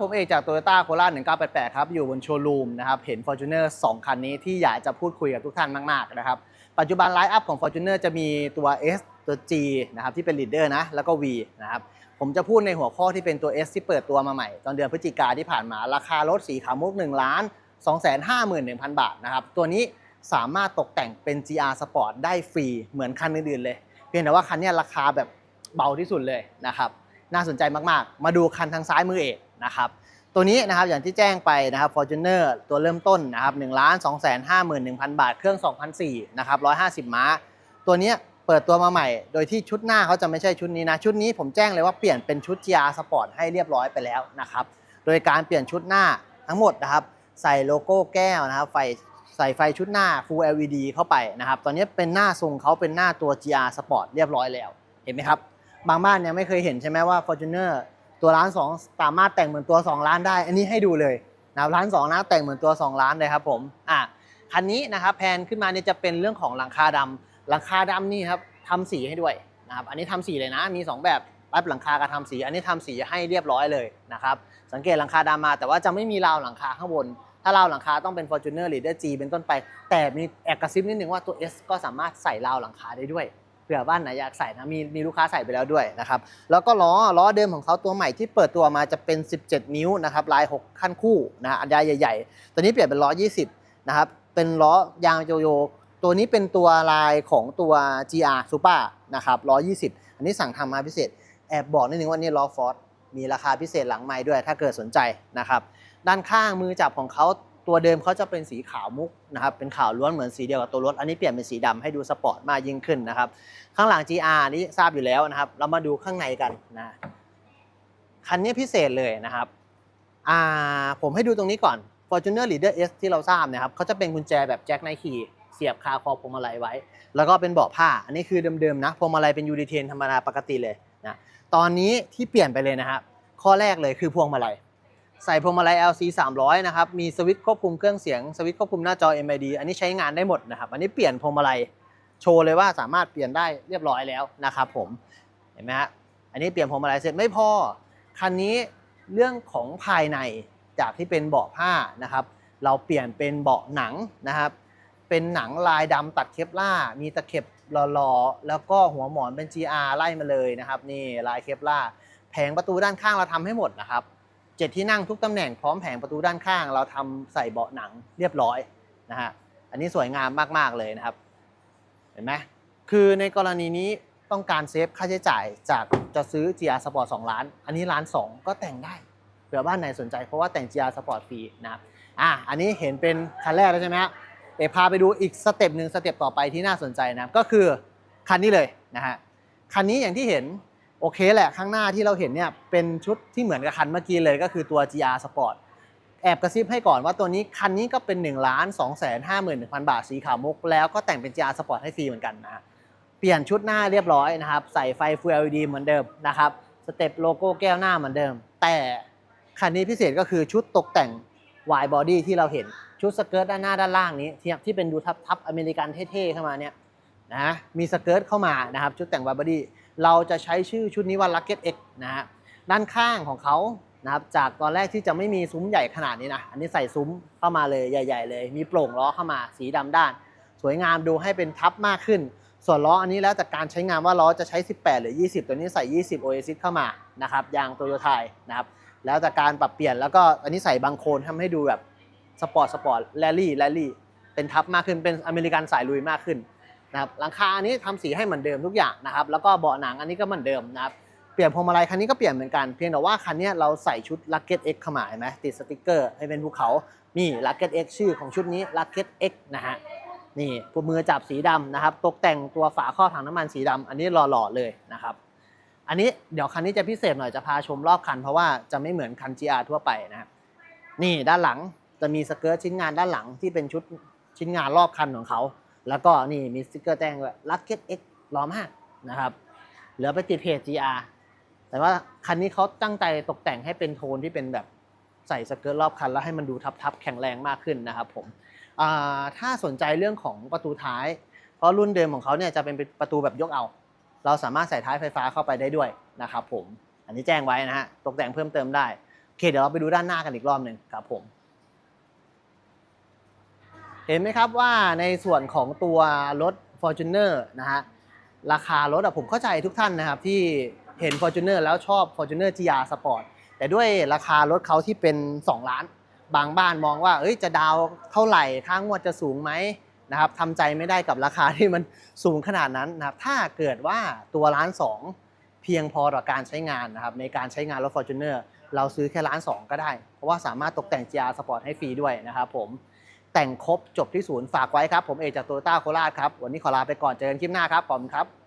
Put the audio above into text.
ผมเอกจาก Toyota c o r a 1988 ครับ อยู่บนโชว์รูมนะครับ เห็น Fortuner 2 คันนี้ที่อยากจะพูดคุยกับทุกท่านมาก ๆ นะครับ ปัจจุบันไลฟ์อัพของ Fortuner จะมีตัว S ตัว G นะครับที่เป็น Leader นะ แล้วก็ V นะครับผมจะพูดในหัวข้อที่เป็นตัว S ที่เปิดตัวมาใหม่ ตอนเดือนพฤศจิกาที่ผ่านมา ราคารถสีขาวมุก1ล้าน251,000 บาทนะครับ ตัวนี้สามารถตกแต่งเป็น GR Sport ได้ฟรีเหมือนคันอื่นๆเลย เพียงแต่ว่าคันนี้ราคาแบบเบาที่สุดเลยนะครับ น่าสนใจมากๆ มาดูคันทางซ้ายมือเอกนะครับตัวนี้นะครับอย่างที่แจ้งไปนะครับ Fortuner ตัวเริ่มต้นนะครับ1 2 5 1 0 0 0 บาท เครื่อง 2004นะครับ150 ม้า ตัวนี้เปิดตัวมาใหม่ โดยที่ชุดหน้าเขาจะไม่ใช่ชุดนี้นะ ชุดนี้ผมแจ้งเลยว่าเปลี่ยนเป็นชุด GR Sport ให้เรียบร้อยไปแล้วนะครับ โดยการเปลี่ยนชุดหน้าทั้งหมดนะครับ ใส่โลโก้แก้วนะครับไฟใส่ไฟชุดหน้า Full LED เข้าไปนะครับ ตอนนี้เป็นหน้าทรงเขาเป็นหน้าตัว GR Sport เรียบร้อยแล้ว เห็นไหมครับ บางบ้านยังไม่เคยเห็นใช่ไหมว่า Fortuner ตัวล้านสองสามารถแต่งเหมือนตัว 2 ล้านได้ อันนี้ให้ดูเลยนะครับล้านสองนะแต่งเหมือนตัว 2 ล้านเลยครับผมอะคันนี้นะครับแพนขึ้นมาเนี่ยจะเป็นเรื่องของหลังคาดำหลังคาดำนี่ครับทำสีให้ด้วยนะครับอันนี้ทำสีเลยนะมี 2 แบบรับหลังคากับทำสี อันนี้ทำสีให้เรียบร้อยเลยนะครับสังเกตหลังคาดำมา แต่ว่าจะไม่มีราวหลังคาข้างบน ถ้าราวหลังคาต้องเป็น Fortuner Leader G เป็นต้นไป แต่มีแอบกระซิบนิดนึงว่าตัว S ก็สามารถใส่ราวหลังคาได้ด้วย ผื่อบ้านไหนอยากใส่นะมีมีลูกค้าใส่ไปแล้วด้วยนะครับแล้วก็ล้อล้อเดิมของเขาตัวใหม่ที่เปิดตัวมาจะเป็น 17 นิ้วนะครับลาย 6 ขั้นคู่นะอันใหญ่ ๆ ตัวนี้เปลี่ยนเป็นล้อ 20 นะครับเป็นล้อยางโยโย ตัวนี้เป็นตัวลายของตัว GR Super นะครับล้อ 20 อันนี้สั่งทำมาพิเศษ แอบบอกนิดนึงว่านี่ล้อฟอร์ดมีราคาพิเศษหลังไม้ด้วยถ้าเกิดสนใจนะครับด้านข้างมือจับของเขา ตัวเดิมเขาจะเป็นสีขาวมุกนะครับเป็นขาวล้วนเหมือนสีเดียวกับตัวรถอันนี้เปลี่ยนเป็นสีดำให้ดูสปอร์ตมากยิ่งขึ้นนะครับ ข้างหลัง GR นี่ทราบอยู่แล้วนะครับ เรามาดูข้างในกันนะคันนี้พิเศษเลยนะครับอ่าผมให้ดูตรงนี้ก่อน Fortuner Leader S ที่เราทราบนะครับเขาจะเป็นกุญแจแบบแจ็คไนคีเสียบคาคอพวงมาลัยไว้ แล้วก็เป็นเบาะผ้า อันนี้คือเดิมๆนะพวงมาลัยเป็นยูดีเทนธรรมดาปกติเลยนะตอนนี้ที่เปลี่ยนไปเลยนะครับข้อแรกเลยคือพวงมาลัย ใส่พวงมาลัย LC 300 นะครับ มีสวิตช์ควบคุมเครื่องเสียง สวิตช์ควบคุมหน้าจอ MID อันนี้ใช้งานได้หมดนะครับ อันนี้เปลี่ยนพวงมาลัย โชว์เลยว่าสามารถเปลี่ยนได้เรียบร้อยแล้วนะครับผม เห็นไหมฮะ อันนี้เปลี่ยนพวงมาลัยเสร็จไม่พอ คันนี้เรื่องของภายในจากที่เป็นเบาะผ้านะครับ เราเปลี่ยนเป็นเบาะหนังนะครับ เป็นหนังลายดำตัดเคปล่า มีตะเข็บหล่อๆ แล้วก็หัวหมอนเป็น GR ไล่มาเลยนะครับ นี่ลายเคปล่า แผงประตูด้านข้างเราทำให้หมดนะครับ เจ็ดที่นั่งทุกตำแหน่งพร้อมแผงประตูด้านข้าง เราทำใส่เบาะหนังเรียบร้อยนะฮะอันนี้สวยงามมากๆเลยนะครับ เห็นไหมคือในกรณีนี้ต้องการเซฟค่าใช้จ่ายจากจะซื้อ GR Sport 2 ล้าน อันนี้ล้าน2 ก็แต่งได้เผื่อบ้านไหนสนใจเพราะว่าแต่ง GR Sport ฟรีนะครับอะอันนี้เห็นเป็นคันแรกแล้วใช่ไหมฮะเดี๋ยวพาไปดูอีกสเต็ปหนึ่งสเต็ปต่อไปที่น่าสนใจนะครับก็คือคันนี้เลยนะฮะคันนี้อย่างที่เห็น โอเคแหละข้างหน้าที่เราเห็นเนี่ยเป็นชุดที่เหมือนกับคันเมื่อกี้เลยก็คือตัว GR Sport แอบกระซิบให้ก่อนว่าตัวนี้คันนี้ก็เป็น1นึ่งล้านสองแสนห้าหมื่นหนึ่งพันบาทสีขาวมุก แล้วก็แต่งเป็น GR Sport ให้ฟรีเหมือนกันนะเปลี่ยนชุดหน้าเรียบร้อยนะครับใส่ไฟ Full LED เหมือนเดิมนะครับสเต็ปโลโก้แก้วหน้าเหมือนเดิม แต่คันนี้พิเศษก็คือชุดตกแต่ง wide body ที่เราเห็นชุดสเกิร์ตด้านหน้าด้านล่างนี้ที่ที่เป็นดูทับทับอเมริกันเท่ๆเข้ามาเนี่ยนะมีสเกิร์ตเข้ามานะครับชุดแต่งวาบอดี้ เราจะใช้ชื่อชุดนี้ว่า Rocket X นะฮะด้านข้างของเขานะครับจากตอนแรกที่จะไม่มีซุ้มใหญ่ขนาดนี้นะอันนี้ใส่ซุ้มเข้ามาเลยใหญ่ ๆ เลย มีโปร่งล้อเข้ามาสีดำด้าน สวยงามดูให้เป็นทับมากขึ้น ส่วนล้ออันนี้แล้วแต่การใช้งานว่าล้อจะใช้ 18 หรือ 20 ตัวนี้ใส่ 20 Oasis เข้ามานะครับยางโตโยต้านะครับแล้วแต่การปรับเปลี่ยนแล้วก็อันนี้ใส่บางโคนทำให้ดูแบบสปอร์ตสปอร์ตแรลลี่แรลลี่เป็นทับมากขึ้นเป็นอเมริกันสายลุยมากขึ้น นะครับหลังคาอันนี้ทำสีให้เหมือนเดิมทุกอย่างนะครับ แล้วก็เบาะหนังอันนี้ก็เหมือนเดิมนะครับ เปลี่ยนพวงมาลัยคันนี้ก็เปลี่ยนเหมือนกัน เพียงแต่ว่าคันนี้เราใส่ชุด Rocket X เข้ามาเห็นไหมติดสติกเกอร์ให้เป็นภูเขา นี่ Rocket X ชื่อของชุดนี้ Rocket X นะฮะ นี่ปูมือจับสีดำนะครับ ตกแต่งตัวฝาครอบถังน้ำมันสีดำอันนี้หล่อๆเลยนะครับ อันนี้เดี๋ยวคันนี้จะพิเศษหน่อยจะพาชมรอบคัน เพราะว่าจะไม่เหมือนคัน GR ทั่วไปนะครับนี่ด้านหลังจะมีสเกิร์ตชิ้นงานด้านหลังที่เป็นชุดชิ้นงานรอบคันของเขา แล้วก็นี่มีสติกเกอร์แจ้งด้วย Rocket X ล้อมากนะครับเหลือไปติดเพจ GR แต่ว่าคันนี้เขาตั้งใจตกแต่งให้เป็นโทนที่เป็นแบบใส่สเกิร์ตรอบคันแล้วให้มันดูทับๆแข็งแรงมากขึ้นนะครับผมถ้าสนใจเรื่องของประตูท้าย เพราะรุ่นเดิมของเขาเนี่ยจะเป็นประตูแบบยกเอา เราสามารถใส่ท้ายไฟฟ้าเข้าไปได้ด้วยนะครับผม อันนี้แจ้งไว้นะฮะ ตกแต่งเพิ่มเติมได้ โอเค เดี๋ยวเราไปดูด้านหน้ากันอีกรอบหนึ่งครับผม เห็นไหมครับว่าในส่วนของตัวรถ Fortuner นะฮะราคารถอะผมเข้าใจทุกท่านนะครับที่เห็น Fortuner แล้วชอบ Fortuner GR Sport แต่ด้วยราคารถเขาที่เป็น 2 ล้าน บางบ้านมองว่าเอ้ยจะดาวเท่าไหร่ค่างวดจะสูงไหมนะครับทำใจไม่ได้กับราคาที่มันสูงขนาดนั้นนะครับถ้าเกิดว่าตัวล้านสองเพียงพอต่อการใช้งานนะครับในการใช้งานรถ Fortuner เราซื้อแค่ล้านสองก็ได้ เพราะว่าสามารถตกแต่ง GR Sport ให้ฟรีด้วยนะครับผม แต่งครบจบที่ศูนย์ฝากไว้ครับ ผมเอกจากโตโยต้าโคราชครับ วันนี้ขอลาไปก่อนเจอกันคลิปหน้าครับขอบคุณครับ